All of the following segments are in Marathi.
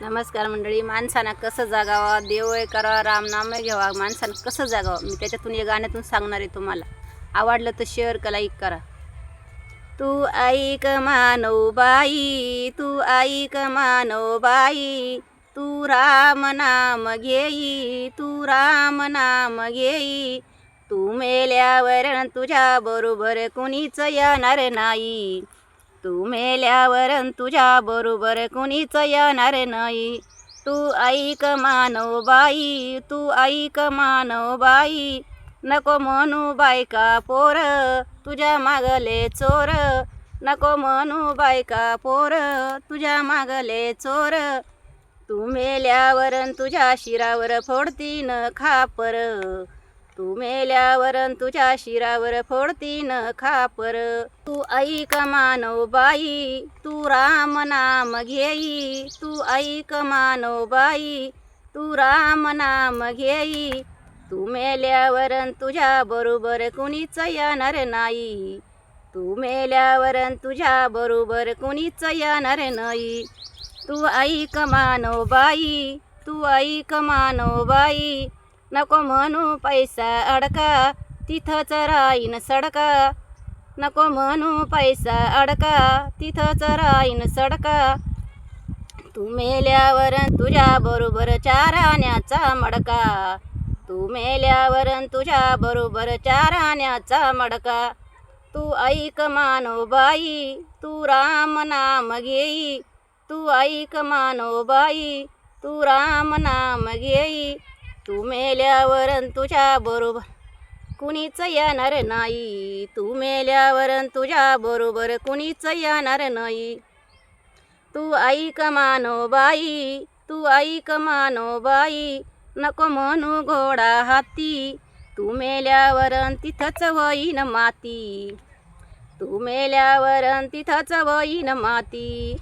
नमस्कार मंडळी माणसानं कसं जागावं? देवय करावं रामनाम घ्यावा. माणसानं कसं जागावं? मी त्याच्यातून या गाण्यातून सांगणार आहे तुम्हाला. आवडलं तर शेअर करा ऐक करा. तू ऐक मानव बाई तू ऐक मानव बाई. तू राम नाम घेई तू राम नाम घेई. तू मेल्यावर तुझ्या बरोबर कुणीच येणार नाही. तू मेल्यावर तुझ्या बरोबर कुणीच येणार नाही. तू ऐक मानव बाई तू ऐक मानव बाई. नको म्हणू बायका पोर तुझ्या मागले चोर. नको म्हणू बायका पोर तुझ्या मागले चोर. तू मेल्यावर तुझ्या शिरावर फोडतीन खापर. तू मेल्यावर तुझ्या शिरावर फोडतीन खापर. तू ऐक मानव बाई तू राम नाम घेई. तू ऐक मानव बाई तू राम नाम घेई. तू मेल्यावर तुझ्या बरोबर कुणीच येणार नाही. तू मेल्यावर तुझ्या बरोबर कुणीच येणार नाही. तू ऐक मानव बाई तू ऐक मानव बाई. नको म्हणू पैसा अडका तिथंच राईन सडका. नको म्हणू पैसा अडका तिथंच राईन सडका. तू मेल्यावर तुझ्या बरोबर चाराण्याचा मडका. तू मेल्यावर तुझ्या बरोबर चाराण्याचा मडका. तू ऐक मानोबाई तू राम नाम घेई. तू ऐक मानोबाई तू राम नाम घेई. तू मेल्यावर तुझ्या बरोबर कुणीच येणार नाही. तू मेल्यावर तुझ्या बरोबर कुणीच येणार नाही. तू ऐक मानव बाई तू ऐक मानव बाई नको म्हणू घोडा हाती. तू मेल्यावर तिथंच होईन माती. तू मेल्यावर तिथंच होईन माती.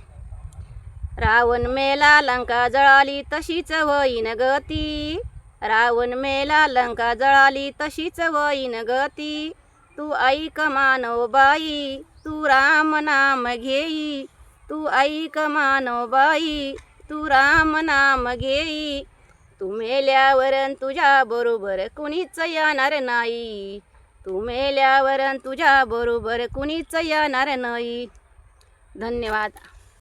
रावण मेला लंका जळाली तशीच होईन गती. रावण मेला लंका जळाली तशीच वईन गती. तू ऐक मानव बाई तू राम नाम घेई. तू ऐक मानव बाई तू राम नाम घेई. तू मेल्यावर तुझ्या बरोबर कुणीच येणार नाही. तू मेल्यावर तुझ्या बरोबर कुणीच येणार नाही. धन्यवाद.